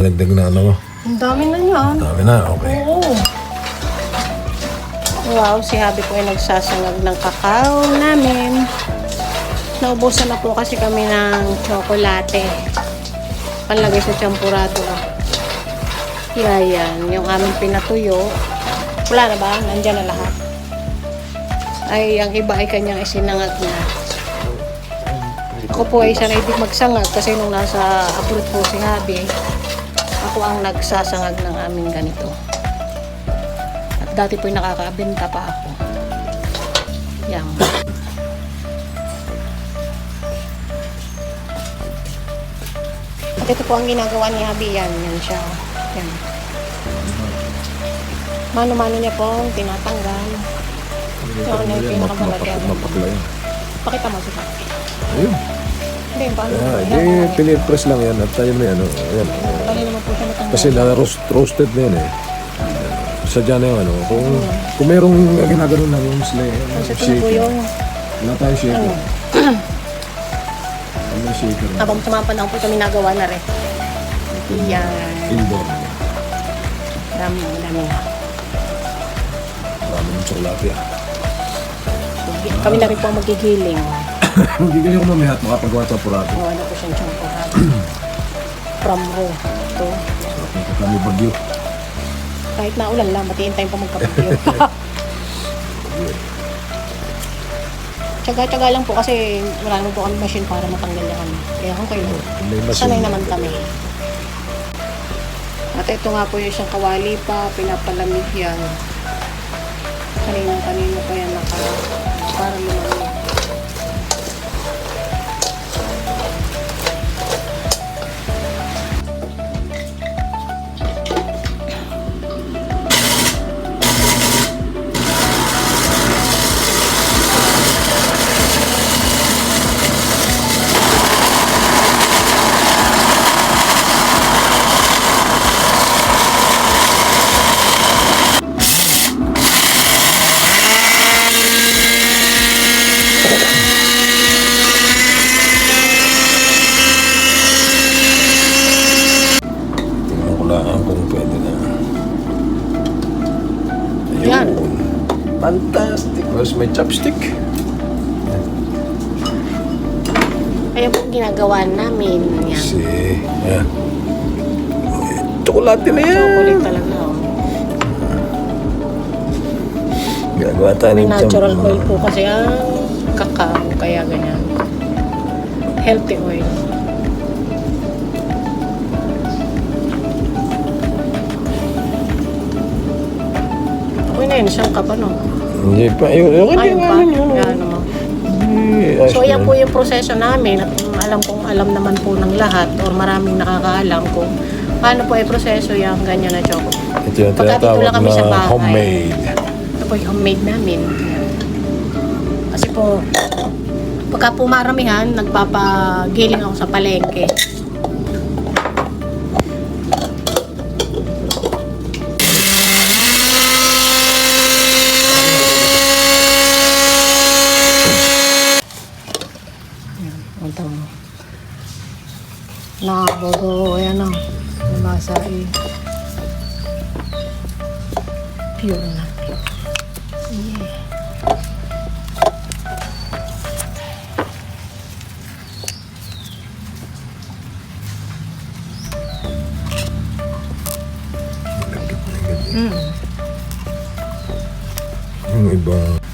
Dagdag na ano. Ang dami na yan. Dami na, okay. Oo. Wow, si Habi po ay nagsasangag ng kakao namin. Naubusan na po kasi kami ng tsokolate. Panlagay sa champurado. Yeah, yan. Yung aming pinatuyo. Wala na ba? Nandyan na lahat. Ay, ang iba ay kanyang isinangag na. Ako po ay sanay din magsangag kasi nung nasa abroad po si Habi, ako ang nagsasangag ng aming ganito. At dati po'y nakakabenta pa ako. Yan. At ito po ang ginagawa ni Habi. Yan, yan siya. Yan. Mano-mano niya pong tinatanggal. Ito ano yung pinakamalagyan. Mapakla yan. Pakita mo si Habi. Hindi, paano? Ah, di, pinipress lang yan at tayo may ano. Ayan. Dali naman po siya matanggal. Kasi na roast, roasted na yan eh. Sadya na yung ano. Kung, kung merong ginagano lang yung slay, Kasi ito na po shaker. yung Wala tayong shaker. Ano yung shaker? habang tumapanahon po kami nagawa na rin. Yan. Indoor. Dami, dami na. Marami ng tsokolate ah. Kami na rin po ang magigiling. Hindi kayo ko mamaya at makapagawa sa purato. Gawa na po siyang champorado. From row. Ito. Sarap ng kami bagyo. Kahit na ulan lang, matiin tayong pa magkapagyo. Tsaga-tsaga lang po kasi wala naman po kami machine para matanggal yung ano. Kaya kung kayo, May machine. sanay naman kami. At ito nga po yung isang kawali pa, pinapalamig yan. Kanina kanina pa yan naka, para lumamig. Pwede na. Yan. Fantastic. Tapos may chopstick. Kaya po ginagawa namin yan. Si, yan. Tsokolate na yan. Chocolate talaga. Oh. Gagawa tayo May natural oil po kasi ang kakao, kaya ganyan. Healthy oil. Okay na yun, siyang kap ano. Hindi pa. Ayun, okay Ayun pa, namin yun. yan ayos So yan po yung proseso namin at alam kong alam naman po ng lahat or maraming nakakaalam kung paano po ay proseso yung ganyan na chocolate. Ito yung tinatawag na bahay. homemade. Ito po yung homemade namin. Kasi po, pagka po maramihan, nagpapagiling ako sa palengke. Mo. Nakabogo, ayan o. Nabasa eh. Pure na. Yeah. Mm. Yung iba.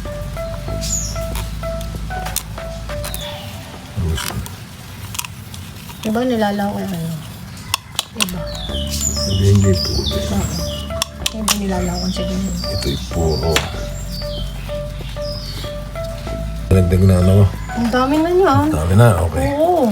Iba nilalaw ko ano. Iba. Hindi, hindi po. Oo. Iba nilalawan sa ganyan. Ito'y puro. Dagdag na ano. Ang dami na niyan. Dami na, okay. Oo.